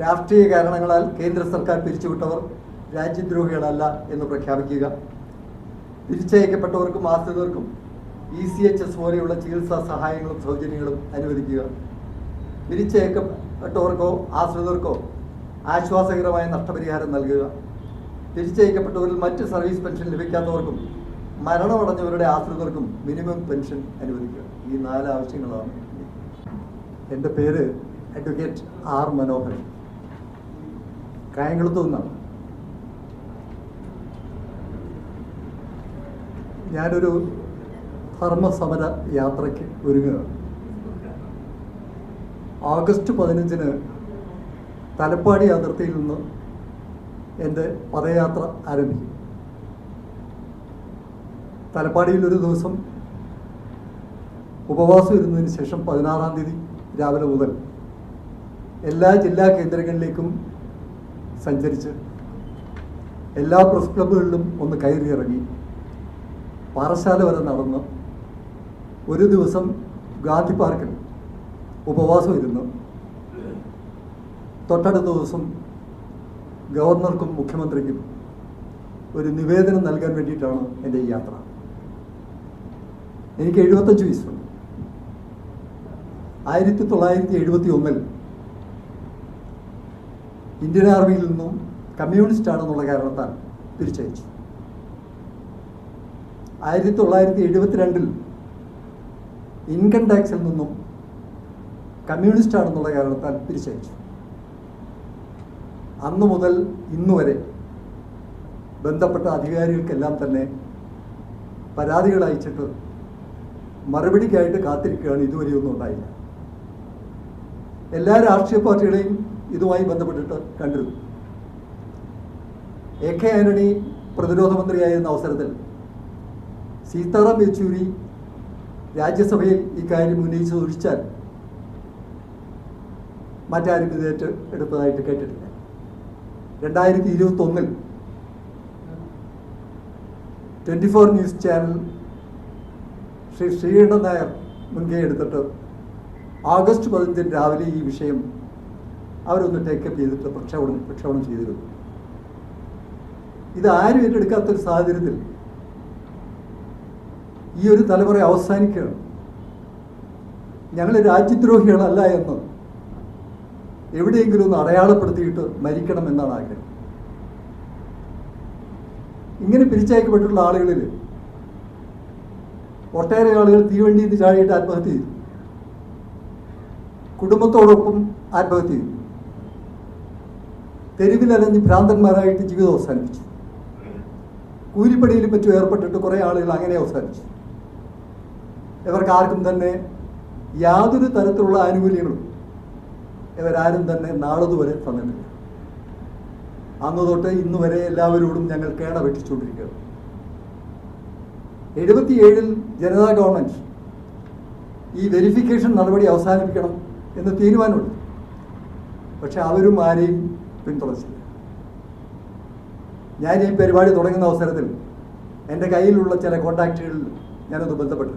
രാഷ്ട്രീയ കാരണങ്ങളാൽ കേന്ദ്ര സർക്കാർ പിരിച്ചുവിട്ടവർ രാജ്യദ്രോഹികളല്ല എന്ന് പ്രഖ്യാപിക്കുക. തിരിച്ചയക്കപ്പെട്ടവർക്കും ആശ്രിതർക്കും ഇ സി എച്ച് എസ് പോലെയുള്ള ചികിത്സാ സഹായങ്ങളും സൗജന്യങ്ങളും അനുവദിക്കുക. തിരിച്ചയക്കപ്പെട്ടവർക്കോ ആശ്രിതർക്കോ ആശ്വാസകരമായ നഷ്ടപരിഹാരം നൽകുക. തിരിച്ചയക്കപ്പെട്ടവരിൽ മറ്റ് സർവീസ് പെൻഷൻ ലഭിക്കാത്തവർക്കും മരണമടഞ്ഞവരുടെ ആശ്രിതർക്കും മിനിമം പെൻഷൻ അനുവദിക്കുക. ഈ നാല് ആവശ്യങ്ങളാണ്. എന്റെ പേര് അഡ്വക്കേറ്റ് ആർ മനോഹരൻ. കായംകുളത്തു നിന്നാണ്. ഞാനൊരു ധർമ്മസമര യാത്രയ്ക്ക് ഒരുങ്ങുകയാണ്. ഓഗസ്റ്റ് പതിനഞ്ചിന് തലപ്പാടി അതിർത്തിയിൽ നിന്ന് എന്റെ പദയാത്ര ആരംഭിക്കും. തലപ്പാടിയിൽ ഒരു ദിവസം ഉപവാസം ഇരുന്നതിന് ശേഷം പതിനാറാം തീയതി രാവിലെ മുതൽ എല്ലാ ജില്ലാ കേന്ദ്രങ്ങളിലേക്കും സഞ്ചരിച്ച് എല്ലാ പ്രസ് ക്ലബുകളിലും ഒന്ന് കയറി ഇറങ്ങി പാറശാല വരെ നടന്ന് ഒരു ദിവസം ഗാന്ധി പാർക്കിൽ ഉപവാസം ഇരുന്ന് തൊട്ടടുത്ത ദിവസം ഗവർണർക്കും മുഖ്യമന്ത്രിക്കും ഒരു നിവേദനം നൽകാൻ വേണ്ടിയിട്ടാണ് എന്റെ ഈ യാത്ര. എനിക്ക് എഴുപത്തഞ്ച് വയസ്സുണ്ട്. ആയിരത്തി തൊള്ളായിരത്തി എഴുപത്തി ഒന്നിൽ ഇന്ത്യൻ ആർമിയിൽ നിന്നും കമ്മ്യൂണിസ്റ്റ് ആണെന്നുള്ള കാരണത്താൽ തിരിച്ചയച്ചു. ആയിരത്തി തൊള്ളായിരത്തി എഴുപത്തിരണ്ടിൽ ഇൻകം ടാക്സിൽ നിന്നും കമ്മ്യൂണിസ്റ്റ് ആണെന്നുള്ള കാരണത്താൽ തിരിച്ചയച്ചു. അന്ന് മുതൽ ഇന്ന് വരെ ബന്ധപ്പെട്ട അധികാരികൾക്കെല്ലാം തന്നെ പരാതികൾ അയച്ചിട്ട് മറുപടിക്കായിട്ട് കാത്തിരിക്കുകയാണ് ഇതുവരെയൊന്നും ഉണ്ടായില്ല. എല്ലാ രാഷ്ട്രീയ പാർട്ടികളെയും ഇതുമായി ബന്ധപ്പെട്ടിട്ട് കണ്ടിരുന്നു. എ കെ ആന്റണി പ്രതിരോധ മന്ത്രിയായിരുന്ന അവസരത്തിൽ സീതാറാം യെച്ചൂരി രാജ്യസഭയിൽ ഇക്കാര്യം ഉന്നയിച്ചതൊഴിച്ചാൽ മറ്റാരും ഇത് ഏറ്റ എടുത്തതായിട്ട് കേട്ടിട്ടില്ല. രണ്ടായിരത്തി ഇരുപത്തി ഒന്നിൽ twenty four news channel Shri Sreekandan Nair മുൻകൈ എടുത്തിട്ട് ആഗസ്റ്റ് പതിനഞ്ചിന് രാവിലെ ഈ വിഷയം അവരൊന്ന് ടേക്കപ്പ് ചെയ്തിട്ട് പ്രക്ഷേപണം പ്രക്ഷേപണം ചെയ്തിരുന്നു. ഇത് ആരും ഏറ്റെടുക്കാത്തൊരു സാഹചര്യത്തിൽ ഈ ഒരു തലമുറ അവസാനിക്കുകയാണ്. ഞങ്ങൾ രാജ്യദ്രോഹികളല്ല എന്ന് എവിടെയെങ്കിലും ഒന്ന് അടയാളപ്പെടുത്തിയിട്ട് മരിക്കണം എന്നാണ് ആഗ്രഹം. ഇങ്ങനെ പിരിച്ചയക്കപ്പെട്ടിട്ടുള്ള ആളുകളിൽ ഒട്ടേറെ ആളുകൾ തീവണ്ടിയിൽ നിന്ന് ചാടിയിട്ട് ആത്മഹത്യ ചെയ്തു. കുടുംബത്തോടൊപ്പം ആത്മഹത്യ ചെയ്തു. തെരുവിലലഞ്ഞ് ഭ്രാന്തന്മാരായിട്ട് ജീവിതം അവസാനിപ്പിച്ചു. കൂലിപ്പണിയിലും മറ്റും ഏർപ്പെട്ടിട്ട് കുറേ ആളുകൾ അങ്ങനെ അവസാനിച്ചു ഇവർക്ക് ആർക്കും തന്നെ യാതൊരു തരത്തിലുള്ള ആനുകൂല്യങ്ങളും ഇവരാരും തന്നെ നാളതുവരെ തന്നിട്ടില്ല. അന്ന് തൊട്ട് ഇന്ന് വരെ എല്ലാവരോടും ഞങ്ങൾ കേണ വെട്ടിച്ചുകൊണ്ടിരിക്കുകയാണ്. എഴുപത്തിയേഴിൽ ജനതാ ഗവൺമെന്റ് ഈ വെരിഫിക്കേഷൻ നടപടി അവസാനിപ്പിക്കണം എന്ന് തീരുമാനമുണ്ട് പക്ഷെ അവരും ആരെയും പിന്തുണച്ചില്ല ഞാൻ ഈ പരിപാടി തുടങ്ങുന്ന അവസരത്തിൽ എന്റെ കയ്യിലുള്ള ചില കോണ്ടാക്റ്റുകളിൽ ഞാനൊന്ന് ബന്ധപ്പെട്ടു.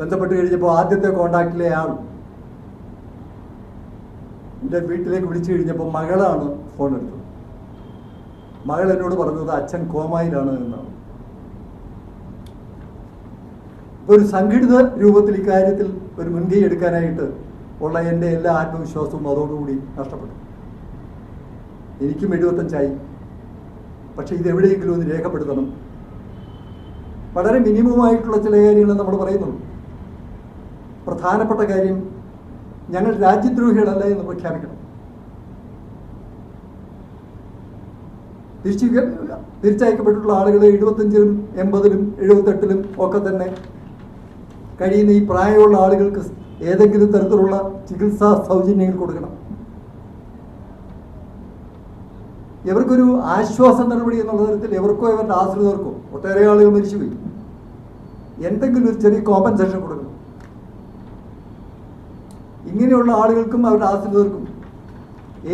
ബന്ധപ്പെട്ട് കഴിഞ്ഞപ്പോൾ ആദ്യത്തെ കോണ്ടാക്റ്റിലെ ആൾ എന്റെ വീട്ടിലേക്ക് വിളിച്ചു കഴിഞ്ഞപ്പോൾ മകളാണ് ഫോൺ എടുത്തത്. മകൾ എന്നോട് പറഞ്ഞത് അച്ഛൻ കോമായിലാണ് എന്നാണ്. ഒരു സംഘടിത രൂപത്തിൽ ഇക്കാര്യത്തിൽ ഒരു മുൻകൈ എടുക്കാനായിട്ട് ഉള്ള എന്റെ എല്ലാ ആത്മവിശ്വാസവും അതോടുകൂടി നഷ്ടപ്പെട്ടു. എനിക്കും എഴുപത്തഞ്ചായി. പക്ഷെ ഇത് എവിടെയെങ്കിലും ഒന്ന് രേഖപ്പെടുത്തണം. വളരെ മിനിമമായിട്ടുള്ള ചില കാര്യങ്ങൾ നമ്മൾ പറയുന്നുള്ളൂ. പ്രധാനപ്പെട്ട കാര്യം ഞങ്ങൾ രാജ്യദ്രോഹികളല്ല എന്ന് പ്രഖ്യാപിക്കണം. തിരിച്ചു തിരിച്ചയക്കപ്പെട്ടിട്ടുള്ള ആളുകൾ എഴുപത്തഞ്ചിലും എൺപതിലും എഴുപത്തെട്ടിലും ഒക്കെ തന്നെ കഴിയുന്ന ഈ പ്രായമുള്ള ആളുകൾക്ക് ഏതെങ്കിലും തരത്തിലുള്ള ചികിത്സാ സൗജന്യങ്ങൾ കൊടുക്കണം. ഇവർക്കൊരു ആശ്വാസ നടപടി എന്നുള്ള തരത്തിൽ എവർക്കോ ഇവരുടെ ആശ്രിതർക്കോ ഒട്ടേറെ ആളുകൾ മരിച്ചുപോയി. എന്തെങ്കിലും ഒരു ചെറിയ കോമ്പൻസേഷൻ കൊടുക്കണം. ഇങ്ങനെയുള്ള ആളുകൾക്കും അവരുടെ ആശ്രിതർക്കും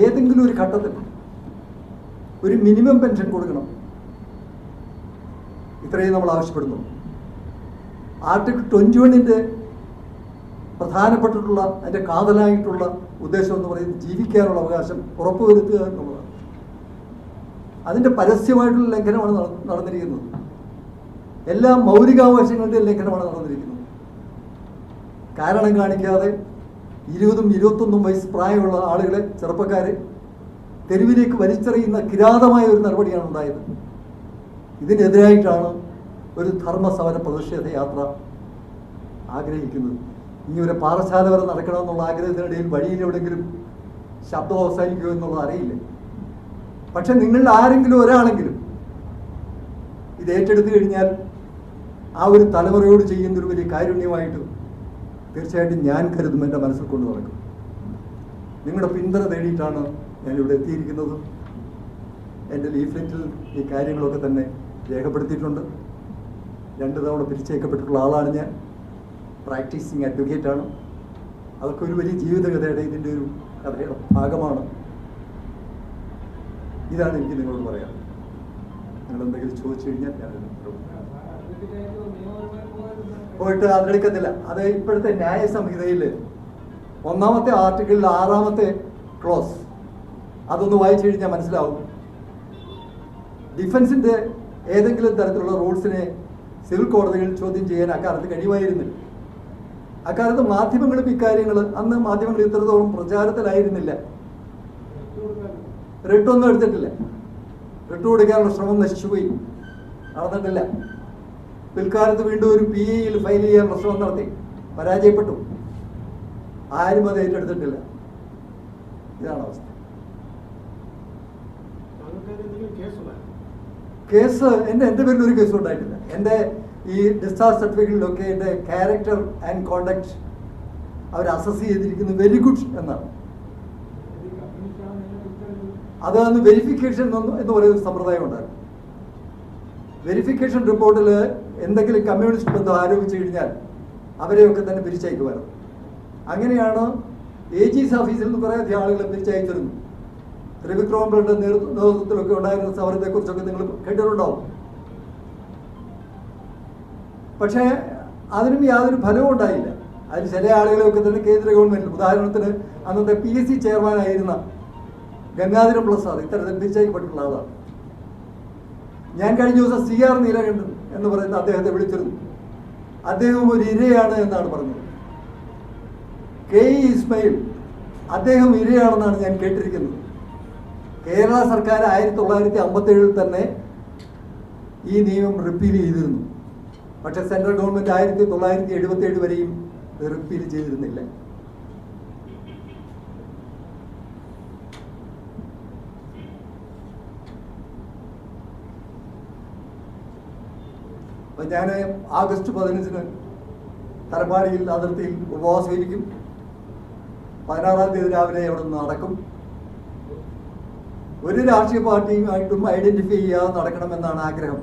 ഏതെങ്കിലും ഒരു ഘട്ടത്തിൽ ഒരു മിനിമം പെൻഷൻ കൊടുക്കണം. ഇത്രയും നമ്മൾ ആവശ്യപ്പെടുന്നു. ആർട്ടിക്കിൾ ട്വന്റി വണ്ണിന്റെ പ്രധാനപ്പെട്ടിട്ടുള്ള അതിന്റെ കാതലായിട്ടുള്ള ഉദ്ദേശം എന്ന് പറയുന്നത് ജീവിക്കാനുള്ള അവകാശം ഉറപ്പുവരുത്തുക എന്നുള്ളതാണ്. അതിന്റെ പരസ്യമായിട്ടുള്ള ലംഘനമാണ് നട- നടന്നിരിക്കുന്നത്. എല്ലാ മൗലികാവകാശങ്ങളുടെയും ലംഘനമാണ് നടന്നിരിക്കുന്നത്. കാരണം കാണിക്കാതെ ഇരുപതും ഇരുപത്തൊന്നും വയസ്സ് പ്രായമുള്ള ആളുകളെ ചെറുപ്പക്കാരെ തെരുവിലേക്ക് വലിച്ചെറിയുന്ന കിരാതമായ ഒരു നടപടിയാണ് ഉണ്ടായത്. ഇതിനെതിരായിട്ടാണ് ഒരു ധർമ്മസമര പ്രതിഷേധ യാത്ര ആഗ്രഹിക്കുന്നത്. ഇനി ഒരു പാറശാല വരെ നടക്കണമെന്നുള്ള ആഗ്രഹത്തിനിടയിൽ വഴിയിൽ എവിടെയെങ്കിലും ശബ്ദം അവസാനിക്കുമോ എന്നുള്ളത് അറിയില്ല. പക്ഷെ നിങ്ങളിൽ ആരെങ്കിലും ഒരാളെങ്കിലും ഇത് ഏറ്റെടുത്തു കഴിഞ്ഞാൽ ആ ഒരു തലമുറയോട് ചെയ്യുന്നൊരു വലിയ കാരുണ്യമായിട്ട് തീർച്ചയായിട്ടും ഞാൻ കരുതും എന്റെ മനസ്സിൽ കൊണ്ടു നടക്കും. നിങ്ങളുടെ പിന്തുണ തേടിയിട്ടാണ് ഞാനിവിടെ എത്തിയിരിക്കുന്നത്. എന്റെ ലീഫ്ലെറ്റിൽ ഈ കാര്യങ്ങളൊക്കെ തന്നെ രേഖപ്പെടുത്തിയിട്ടുണ്ട്. രണ്ട് തവണ പിരിച്ചേക്കപ്പെട്ടിട്ടുള്ള ആളാണ് ഞാൻ. പ്രാക്ടീസിങ് അഡ്വക്കേറ്റാണ് അതൊക്കെ ഒരു വലിയ ജീവിതകഥയുടെ ഇതിന്റെ ഒരു കഥയുടെ ഭാഗമാണ്. ഇതാണ് എനിക്ക് നിങ്ങളോട് പറയാം നിങ്ങൾ എന്തെങ്കിലും ചോദിച്ചു കഴിഞ്ഞാൽ ഞാൻ പോയിട്ട് അതെടുക്കത്തില്ല അത് ഇപ്പോഴത്തെ ന്യായ സംഹിതയിൽ ഒന്നാമത്തെ ആർട്ടിക്കിളിൽ ആറാമത്തെ ക്ലോസ്. അതൊന്ന് വായിച്ചു കഴിഞ്ഞാൽ മനസ്സിലാവും. ഡിഫൻസിന്റെ ഏതെങ്കിലും തരത്തിലുള്ള റൂൾസിനെ സിവിൽ കോടതികൾ ചോദ്യം ചെയ്യാൻ അക്കാലത്ത് കഴിയുമായിരുന്നില്ല. അക്കാലത്ത് മാധ്യമങ്ങളും ഇക്കാര്യങ്ങൾ അന്ന് മാധ്യമങ്ങൾ ഇത്രത്തോളം പ്രചാരത്തിലായിരുന്നില്ല. റിട്ടൊന്നും എടുത്തിട്ടില്ല. റിട്ട് കൊടുക്കാനുള്ള ശ്രമം നശിച്ചുപോയി. നടന്നിട്ടില്ല. പിൽക്കാലത്ത് വീണ്ടും ഒരു പി എയിൽ ഫയൽ ചെയ്യാനുള്ള ശ്രമം നടത്തി. പരാജയപ്പെട്ടു. ആരും അത് ഏറ്റെടുത്തിട്ടില്ല. ഇതാണ് അവസ്ഥ. കേസ് എന്റെ എന്റെ പേരിൽ ഒരു കേസും ഉണ്ടായിട്ടില്ല. എന്റെ ഈ ഡിസ്ചാർജ് സർട്ടിഫിക്കറ്റിലൊക്കെ എന്റെ ക്യാരക്ടർ ആൻഡ് കോണ്ടക്ട് അവർ അസസ് ചെയ്തിരിക്കുന്നത് വെരി ഗുഡ് എന്നാണ്. അത് അന്ന് വെരിഫിക്കേഷൻ എന്ന് പറയുന്ന സമ്പ്രദായം ഉണ്ടായിരുന്നു. വെരിഫിക്കേഷൻ റിപ്പോർട്ടിൽ എന്തെങ്കിലും കമ്മ്യൂണിസ്റ്റ് ബന്ധം ആരോപിച്ചു കഴിഞ്ഞാൽ അവരെയൊക്കെ തന്നെ പിരിച്ചയക്കുമായിരുന്നു അങ്ങനെയാണ് എ ജി ഓഫീസിൽ നിന്ന് കുറേ അധികം ആളുകളെ പിരിച്ചയച്ചിരുന്നു ത്രിവിക്രമങ്ങളുടെ നേതൃ- നേതൃത്വത്തിലൊക്കെ ഉണ്ടായിരുന്ന സമരത്തെക്കുറിച്ചൊക്കെ നിങ്ങൾ കേട്ടിട്ടുണ്ടാവും പക്ഷേ അതിനും യാതൊരു ഫലവും ഉണ്ടായില്ല. അതിൽ ചില ആളുകളെയൊക്കെ തന്നെ കേന്ദ്ര ഗവൺമെന്റ് ഉദാഹരണത്തിന് അന്നത്തെ പി എസ് സി ചെയർമാനായിരുന്ന ഗംഗാധര പ്രസാദ് ഇത്തരത്തിൽ തിരിച്ചയക്കപ്പെട്ടിട്ടുള്ള ആളാണ്. ഞാൻ കഴിഞ്ഞ ദിവസം സി ആർ നീലകണ്ഠൻ എന്ന് പറയുന്ന അദ്ദേഹത്തെ വിളിച്ചിരുന്നു. അദ്ദേഹം ഒരു ഇരയാണ് എന്നാണ് പറഞ്ഞത്. കെ ഇ ഇസ്മയിൽ അദ്ദേഹം ഇരയാണെന്നാണ് ഞാൻ കേട്ടിരിക്കുന്നത്. കേരള സർക്കാർ ആയിരത്തി തൊള്ളായിരത്തി അമ്പത്തി ഏഴിൽ തന്നെ ഈ നിയമം റിപ്പീൽ ചെയ്തിരുന്നു. പക്ഷെ സെൻട്രൽ ഗവൺമെന്റ് ആയിരത്തി തൊള്ളായിരത്തി എഴുപത്തി ഏഴ് വരെയും റിപ്പീൽ ചെയ്തിരുന്നില്ല. അപ്പൊ ഞാൻ ആഗസ്റ്റ് പതിനഞ്ചിന് തലപ്പാടിയിൽ അതിർത്തിയിൽ ഉപവാസം ഇരിക്കും പതിനാറാം തീയതി രാവിലെ അവിടെ നിന്ന് നടക്കും. ഒരു രാഷ്ട്രീയ പാർട്ടിയുമായിട്ടും ഐഡന്റിഫൈ ചെയ്യാതെ നടക്കണമെന്നാണ് ആഗ്രഹം.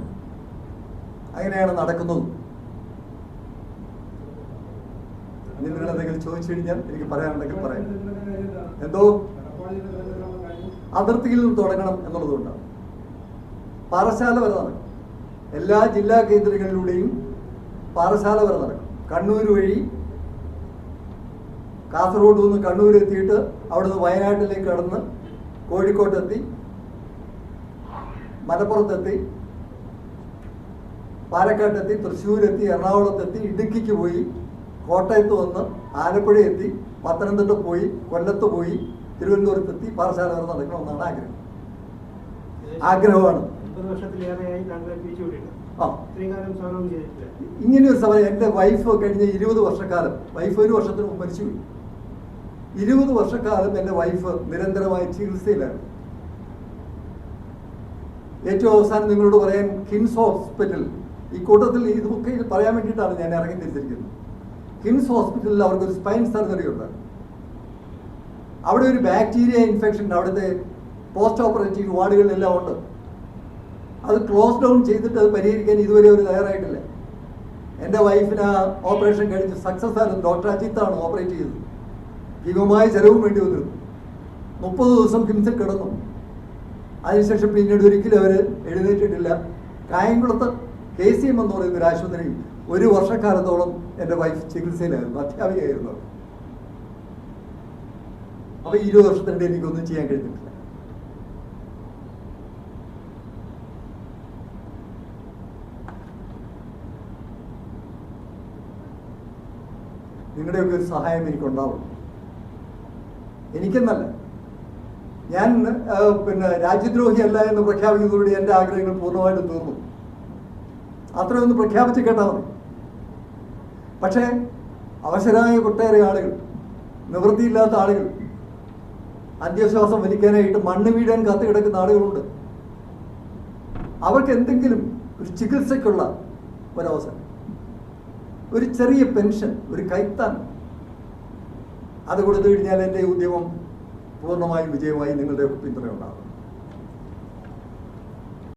അങ്ങനെയാണ് നടക്കുന്നത്. ചോദിച്ചു കഴിഞ്ഞാൽ എനിക്ക് പറയാനുണ്ടെങ്കിൽ പറയാം. എന്തോ? അതിർത്തിയിൽ നിന്ന് തുടങ്ങണം എന്നുള്ളതുകൊണ്ടാണ്. പാറശാല വരെ നടക്കും. എല്ലാ ജില്ലാ കേന്ദ്രങ്ങളിലൂടെയും പാറശാല വരെ നടക്കും. കണ്ണൂർ വഴി കാസർഗോഡ് നിന്ന് കണ്ണൂർ എത്തിയിട്ട് അവിടുന്ന് വയനാട്ടിലേക്ക് കടന്ന് കോഴിക്കോട്ടെത്തി മലപ്പുറത്തെത്തി പാലക്കാട്ടെത്തി തൃശ്ശൂരെത്തി എറണാകുളത്തെത്തി ഇടുക്കിക്ക് പോയി കോട്ടയത്ത് വന്ന് ആലപ്പുഴ എത്തി പത്തനംതിട്ട പോയി കൊല്ലത്ത് പോയി തിരുവനന്തപുരത്തെത്തി പാറശാല വരെ നടക്കണമെന്നാണ് ആഗ്രഹം. ആഗ്രഹമാണ്. ഇങ്ങനെ ഒരു സമയം എന്റെ വൈഫ് കഴിഞ്ഞ ഇരുപത് വർഷക്കാലം വൈഫ് ഒരു വർഷത്തിന് മുമ്പ് മരിച്ചു ഇരുപത് വർഷക്കാലം എന്റെ വൈഫ് നിരന്തരമായ ചികിത്സയിലാണ് ഏറ്റവും അവസാനം നിങ്ങളോട് പറയാൻ കിംസ് ഹോസ്പിറ്റൽ ഈ കൂട്ടത്തിൽ ഇതൊക്കെ ഇത് പറയാൻ വേണ്ടിയിട്ടാണ് ഞാൻ ഇറങ്ങി തിരിച്ചിരിക്കുന്നത്. കിംസ് ഹോസ്പിറ്റലിൽ അവർക്ക് ഒരു സ്പൈൻ സർജറി ഉണ്ട്. അവിടെ ഒരു ബാക്ടീരിയ ഇൻഫെക്ഷൻ അവിടുത്തെ പോസ്റ്റ് ഓപ്പറേറ്റീവ് വാർഡുകളിലെല്ലാം ഉണ്ട്. അത് ക്ലോസ് ഡൗൺ ചെയ്തിട്ട് അത് പരിഹരിക്കാൻ ഇതുവരെ ഒരു തയ്യാറായിട്ടില്ല. എന്റെ വൈഫിന് ഓപ്പറേഷൻ കഴിച്ച് സക്സസ് ആയിരുന്നു ഡോക്ടർ അജിത്താണ് ഓപ്പറേറ്റ് ചെയ്തത്. ഭീമമായ ചെലവും വേണ്ടി വന്നിരുന്നു. മുപ്പത് ദിവസം കിംസിൽ കിടന്നു. അതിനുശേഷം പിന്നീട് ഒരിക്കലും അവർ എഴുന്നേറ്റിട്ടില്ല. കായംകുളത്ത് കെ സി എം എന്ന് പറയുന്ന ഒരു ആശുപത്രി ഒരു വർഷക്കാലത്തോളം എന്റെ വൈഫ് ചികിത്സയിലായിരുന്നു അധ്യാപികയായിരുന്നു. അപ്പൊ ഇരുപത് വർഷത്തിനിടെ എനിക്കൊന്നും ചെയ്യാൻ കഴിഞ്ഞിട്ടില്ല. നിങ്ങളുടെയൊക്കെ ഒരു സഹായം എനിക്കുണ്ടാവും. എനിക്കെന്നല്ല ഞാൻ പിന്നെ രാജ്യദ്രോഹിയല്ല എന്ന് പ്രഖ്യാപിക്കുന്നതോടെ എന്റെ ആഗ്രഹങ്ങൾ പൂർണമായിട്ടും തീർന്നു. അത്രയൊന്ന് പ്രഖ്യാപിച്ച് കേട്ടാൽ മതി. പക്ഷേ അവശരായ ഒട്ടേറെ ആളുകൾ നിവൃത്തിയില്ലാത്ത ആളുകൾ അന്ത്യശ്വാസം വലിക്കാനായിട്ട് മണ്ണ് വീഴാൻ കാത്തു കിടക്കുന്ന ആളുകളുണ്ട്. അവർക്ക് എന്തെങ്കിലും ഒരു ചികിത്സയ്ക്കുള്ള ഒരവസരം ഒരു ചെറിയ പെൻഷൻ ഒരു കൈത്താൻ അത് കൊടുത്തു കഴിഞ്ഞാൽ എന്റെ ഉദ്യമം പൂർണമായും വിജയമായി നിങ്ങളുടെ പിന്തുണ ഉണ്ടാകും